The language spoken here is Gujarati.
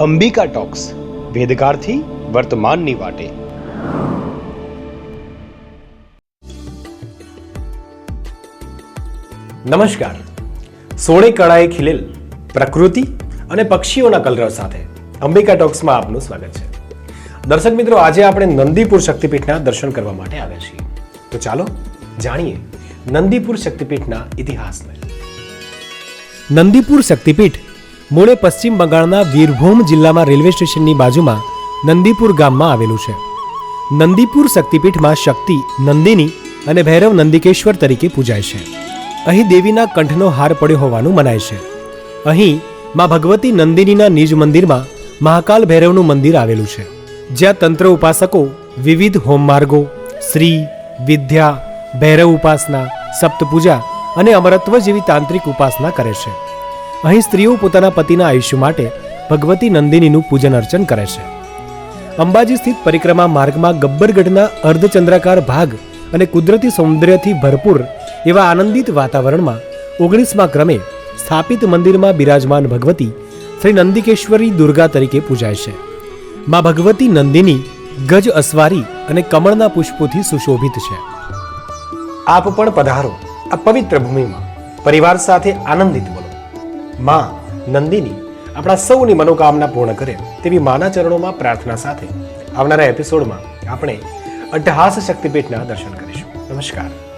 અંબિકા ટોક્સ વેદકાળથી વર્તમાનની વાટે. નમસ્કાર. સોળે કળાએ ખીલેલ પ્રકૃતિ અને પક્ષીઓના કલરવ સાથે અંબિકા ટોક્સમાં આપનું સ્વાગત છે. દર્શક મિત્રો, આજે આપણે નંદીપુર શક્તિપીઠના દર્શન કરવા માટે આવ્યા છીએ. તો ચાલો જાણીએ નંદીપુર શક્તિપીઠના ઇતિહાસને. નંદીપુર શક્તિપીઠ મૂળે પશ્ચિમ બંગાળના વીરભૂમ જિલ્લામાં રેલવે સ્ટેશનની બાજુમાં નંદીપુર ગામમાં આવેલું છે. નંદીપુર શક્તિપીઠમાં શક્તિ, નંદિની અને ભૈરવ નંદિકેશ્વર તરીકે પૂજાય છે. અહીં દેવીના કંઠનો હાર પડ્યો હોવાનું મનાય છે. અહીં માં ભગવતી નંદિનીના નિજ મંદિરમાં મહાકાલ ભૈરવનું મંદિર આવેલું છે. જ્યાં તંત્ર ઉપાસકો વિવિધ હોમ માર્ગો શ્રી, વિદ્યા, ભૈરવ ઉપાસના, સપ્તપૂજા અને અમરત્વ જેવી તાંત્રિક ઉપાસના કરે છે. અહીં સ્ત્રીઓ પોતાના પતિના આયુષ્ય માટે ભગવતી નંદિનીનું પૂજન અર્ચન કરે છે. અંબાજી સ્થિત પરિક્રમા માર્ગમાં ગબ્બરગઢના અર્ધચંદ્રાકાર ભાગ અને કુદરતી સૌંદર્યથી ભરપૂર એવા આનંદિત વાતાવરણમાં ઓગણીસમા ક્રમે સ્થાપિત મંદિરમાં બિરાજમાન ભગવતી શ્રી નંદિકેશ્વરી દુર્ગા તરીકે પૂજાય છે. માં ભગવતી નંદિની ગજ અસવારી અને કમળના પુષ્પોથી સુશોભિત છે. આપ પણ પધારો આ પવિત્ર ભૂમિમાં પરિવાર સાથે આનંદિત બનો માં, નંદિની, આપણા સૌની મનોકામના પૂર્ણ કરે તેવી માના ચરણોમાં પ્રાર્થના સાથે આવનારા એપિસોડમાં આપણે અટ્ટહાસ શક્તિપીઠના દર્શન કરીશું. નમસ્કાર.